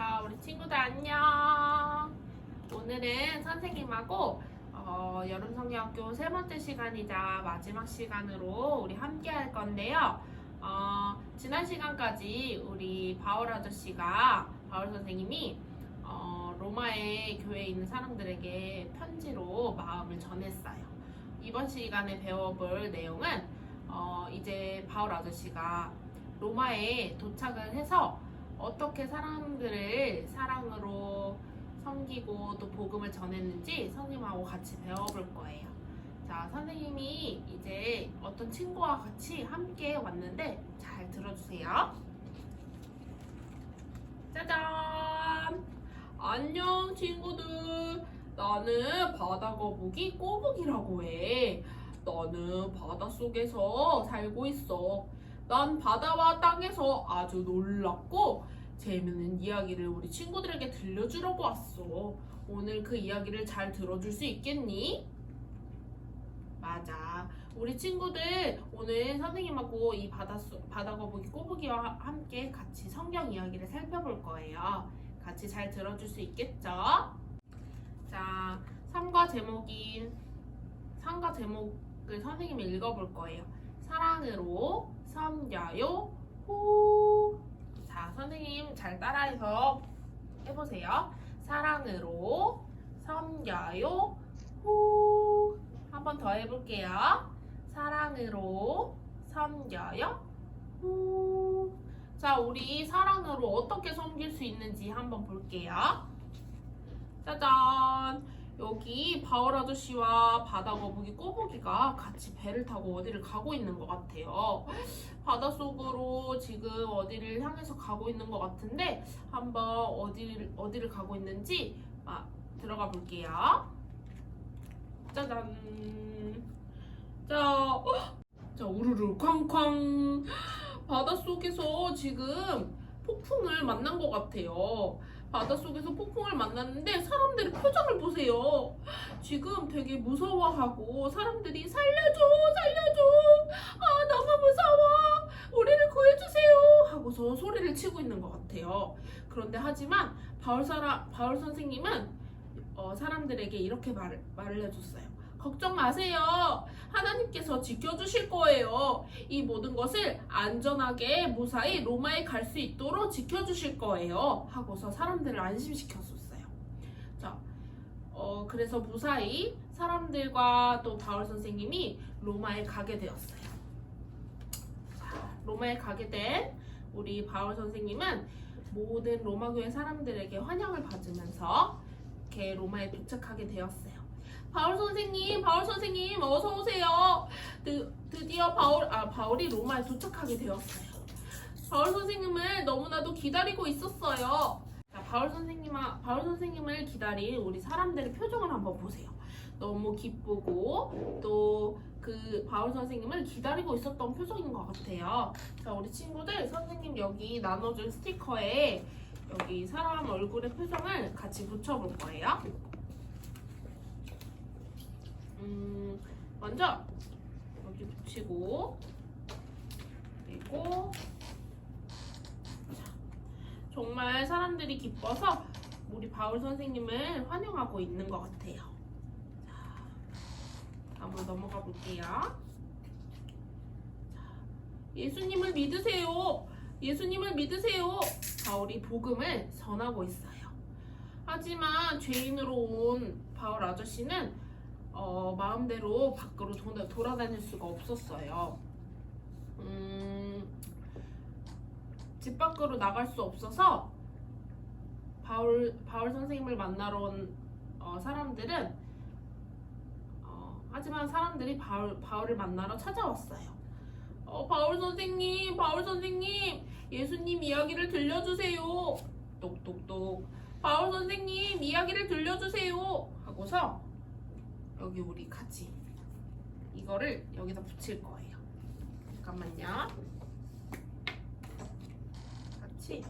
자, 우리 친구들 안녕. 오늘은 선생님하고 어, 여름성경학교 세 번째 시간이자 마지막 시간으로 우리 함께 할 건데요. 어, 지난 시간까지 우리 바울 아저씨가 바울 선생님이 어, 로마의 교회에 있는 사람들에게 편지로 마음을 전했어요. 이번 시간에 배워볼 내용은 어, 이제 바울 아저씨가 로마에 도착을 해서 어떻게 사람들을 사랑으로 섬기고 또 복음을 전했는지 선생님하고 같이 배워볼 거예요. 자, 선생님이 이제 어떤 친구와 같이 함께 왔는데 잘 들어주세요. 짜잔! 안녕, 친구들. 나는 바다 거북이 꼬북이라고 해. 나는 바닷속에서 살고 있어. 난 바다와 땅에서 아주 놀랍고 재밌는 이야기를 우리 친구들에게 들려주려고 왔어. 오늘 그 이야기를 잘 들어줄 수 있겠니? 맞아. 우리 친구들 오늘 선생님하고 이 바닷속 바다 거북이 꼬북이와 함께 같이 성경 이야기를 살펴볼 거예요. 같이 잘 들어줄 수 있겠죠? 자, 삶과 제목인 삶과 제목을 선생님이 읽어볼 거예요. 사랑으로 섬겨요 호. 자, 선생님 잘 따라해서 해보세요. 사랑으로 섬겨요 호. 한 번 더 해볼게요. 사랑으로 섬겨요 호. 자, 우리 사랑으로 어떻게 섬길 수 있는지 한번 볼게요. 짜잔! 여기 바울 아저씨와 바다 거북이 꼬북이가 같이 배를 타고 어디를 가고 있는 것 같아요. 바닷속으로 지금 어디를 향해서 가고 있는 것 같은데 한번 어디를 어디를 가고 있는지 아, 들어가 볼게요. 짜잔. 자, 어? 자 우르르 쾅쾅. 바닷속에서 지금 폭풍을 만난 것 같아요. 바닷속에서 폭풍을 만났는데 사람들의 표정을 보세요. 지금 되게 무서워하고 사람들이 살려줘, 살려줘. 아, 너무 무서워. 우리를 구해주세요. 하고서 소리를 치고 있는 것 같아요. 그런데 하지만 바울 사라, 바울 선생님은 어, 사람들에게 이렇게 말, 말을 해줬어요. 걱정 마세요. 하나님께서 지켜주실 거예요. 이 모든 것을 안전하게 무사히 로마에 갈 수 있도록 지켜주실 거예요. 하고서 사람들을 안심시켰었어요. 자, 어, 그래서 무사히 사람들과 또 바울 선생님이 로마에 가게 되었어요. 자, 로마에 가게 된 우리 바울 선생님은 모든 로마 교회 사람들에게 환영을 받으면서 이렇게 로마에 도착하게 되었어요. 바울 선생님, 바울 선생님, 어서 오세요. 드, 드디어 바울, 아 바울이 로마에 도착하게 되었어요. 바울 선생님을 너무나도 기다리고 있었어요. 자, 바울 선생님아, 바울 선생님을 기다린 우리 사람들의 표정을 한번 보세요. 너무 기쁘고 또 그 바울 선생님을 기다리고 있었던 표정인 것 같아요. 자, 우리 친구들 선생님 여기 나눠준 스티커에 여기 사람 얼굴의 표정을 같이 붙여볼 거예요. 음, 먼저 여기 붙이고 그리고 자, 정말 사람들이 기뻐서 우리 바울 선생님을 환영하고 있는 것 같아요. 자, 다음으로 넘어가 볼게요. 자, 예수님을 믿으세요. 예수님을 믿으세요. 바울이 복음을 전하고 있어요. 하지만 죄인으로 온 바울 아저씨는 어, 마음대로 밖으로 도- 돌아다닐 수가 없었어요. 음, 집 밖으로 나갈 수 없어서 바울 바울 선생님을 만나러 온 어, 사람들은 어, 하지만 사람들이 바울 바울을 만나러 찾아왔어요. 어, 바울 선생님, 바울 선생님, 예수님 이야기를 들려주세요. 똑똑똑. 바울 선생님 이야기를 들려주세요. 하고서 여기 우리 같이 이거를 여기다 붙일 거예요. 잠깐만요. 같이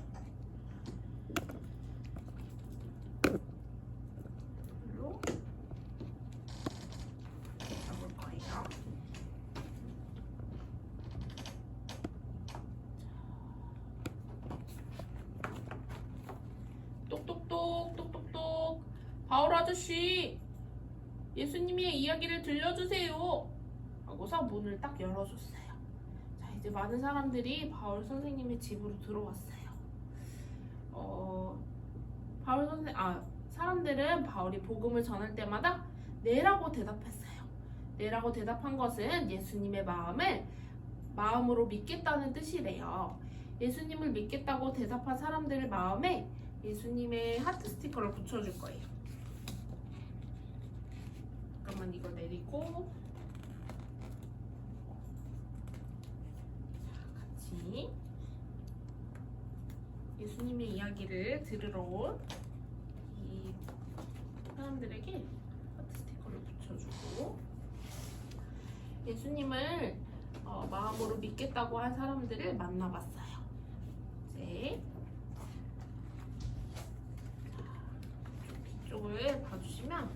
이걸로 잡을 거예요. 바울 아저씨, 예수님의 이야기를 들려주세요. 하고서 문을 딱 열어줬어요. 자, 이제 많은 사람들이 바울 선생님의 집으로 들어왔어요. 어, 바울 선생, 아, 사람들은 바울이 복음을 전할 때마다 네라고 대답했어요. 네라고 대답한 것은 예수님의 마음을 마음으로 믿겠다는 뜻이래요. 예수님을 믿겠다고 대답한 사람들 마음에 예수님의 하트 스티커를 붙여줄 거예요. 잠깐만 이거 내리고. 자, 같이. 예수님의 이야기를 들으러 온 이 사람들에게 하트 스티커를 붙여주고. 예수님을 어, 마음으로 믿겠다고 한 사람들을 만나봤어요. 이제 이쪽을 봐주시면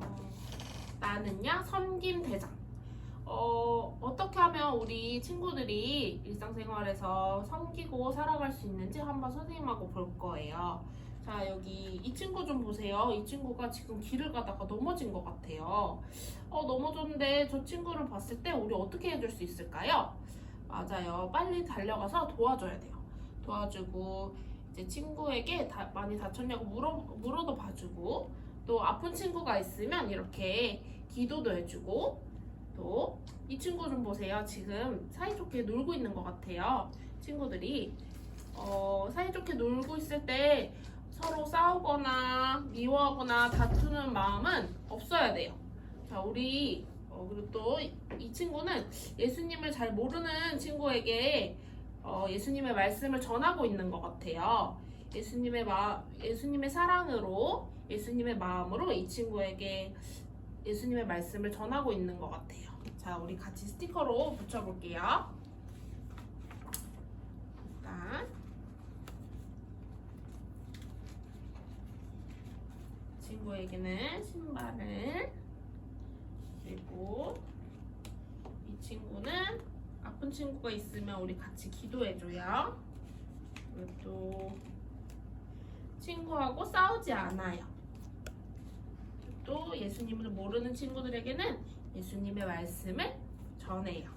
어, 나는야 섬김 대장. 어, 어떻게 하면 우리 친구들이 일상생활에서 섬기고 살아갈 수 있는지 한번 선생님하고 볼 거예요. 자, 여기 이 친구 좀 보세요. 이 친구가 지금 길을 가다가 넘어진 것 같아요. 어, 넘어졌는데 저 친구를 봤을 때 우리 어떻게 해줄 수 있을까요? 맞아요. 빨리 달려가서 도와줘야 돼요. 도와주고 이제 친구에게 다, 많이 다쳤냐고 물어, 물어도 봐주고 또 아픈 친구가 있으면 이렇게 기도도 해주고 또 이 친구 좀 보세요. 지금 사이좋게 놀고 있는 것 같아요. 친구들이 어, 사이좋게 놀고 있을 때 서로 싸우거나 미워하거나 다투는 마음은 없어야 돼요. 자, 우리 어, 그리고 또 이 친구는 예수님을 잘 모르는 친구에게 어, 예수님의 말씀을 전하고 있는 것 같아요. 예수님의 마, 예수님의 사랑으로 예수님의 마음으로 이 친구에게 예수님의 말씀을 전하고 있는 것 같아요. 자, 우리 같이 스티커로 붙여볼게요. 일단 친구에게는 신발을 그리고 이 친구는 아픈 친구가 있으면 우리 같이 기도해줘요. 그리고 또 친구하고 싸우지 않아요. 또 예수님을 모르는 친구들에게는 예수님의 말씀을 전해요.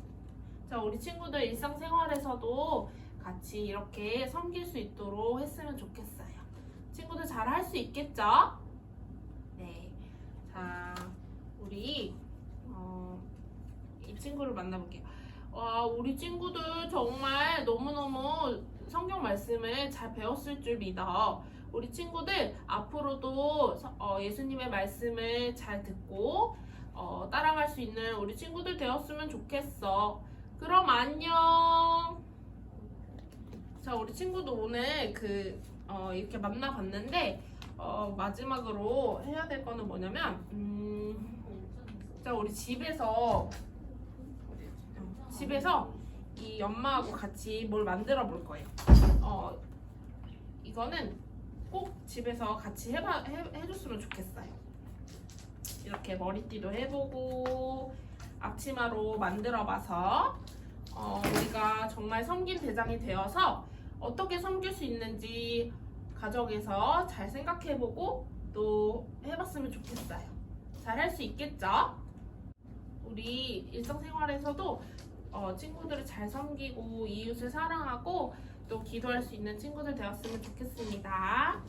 자, 우리 친구들 일상생활에서도 같이 이렇게 섬길 수 있도록 했으면 좋겠어요. 친구들 잘 할 수 있겠죠? 네. 자, 우리 어, 이 친구를 만나볼게요. 와, 우리 친구들 정말 너무너무 성경 말씀을 잘 배웠을 줄 믿어. 우리 친구들 앞으로도 서- 어, 예수님의 말씀을 잘 듣고 어, 따라갈 수 있는 우리 친구들 되었으면 좋겠어. 그럼 안녕. 자, 우리 친구도 오늘 그 어, 이렇게 만나봤는데 어, 마지막으로 해야 될 거는 뭐냐면 음, 자, 우리 집에서 집에서 이 엄마하고 같이 뭘 만들어 볼 거예요. 어, 이거는 꼭 집에서 같이 해봐, 해, 해줬으면 좋겠어요. 이렇게 머리띠도 해보고 앞치마로 만들어봐서 어, 우리가 정말 섬긴 대장이 되어서 어떻게 섬길 수 있는지 가정에서 잘 생각해보고 또 해봤으면 좋겠어요. 잘 할 수 있겠죠? 우리 일상생활에서도 어, 친구들을 잘 섬기고 이웃을 사랑하고 또 기도할 수 있는 친구들 되었으면 좋겠습니다.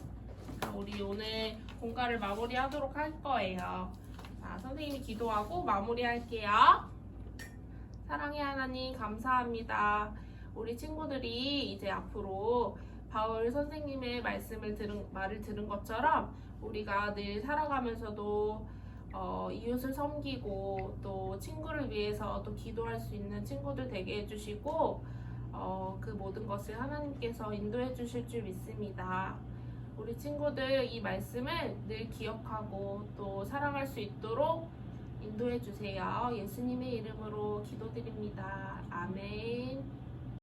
자, 우리 오늘 공가를 마무리하도록 할 거예요. 자, 선생님이 기도하고 마무리할게요. 사랑의 하나님 감사합니다. 우리 친구들이 이제 앞으로 바울 선생님의 말씀을 들은 말을 들은 것처럼 우리가 늘 살아가면서도 어, 이웃을 섬기고 또 친구를 위해서 또 기도할 수 있는 친구들 되게 해주시고 어, 그 모든 것을 하나님께서 인도해 주실 줄 믿습니다. 우리 친구들 이 말씀을 늘 기억하고 또 사랑할 수 있도록 인도해 주세요. 예수님의 이름으로 기도드립니다. 아멘.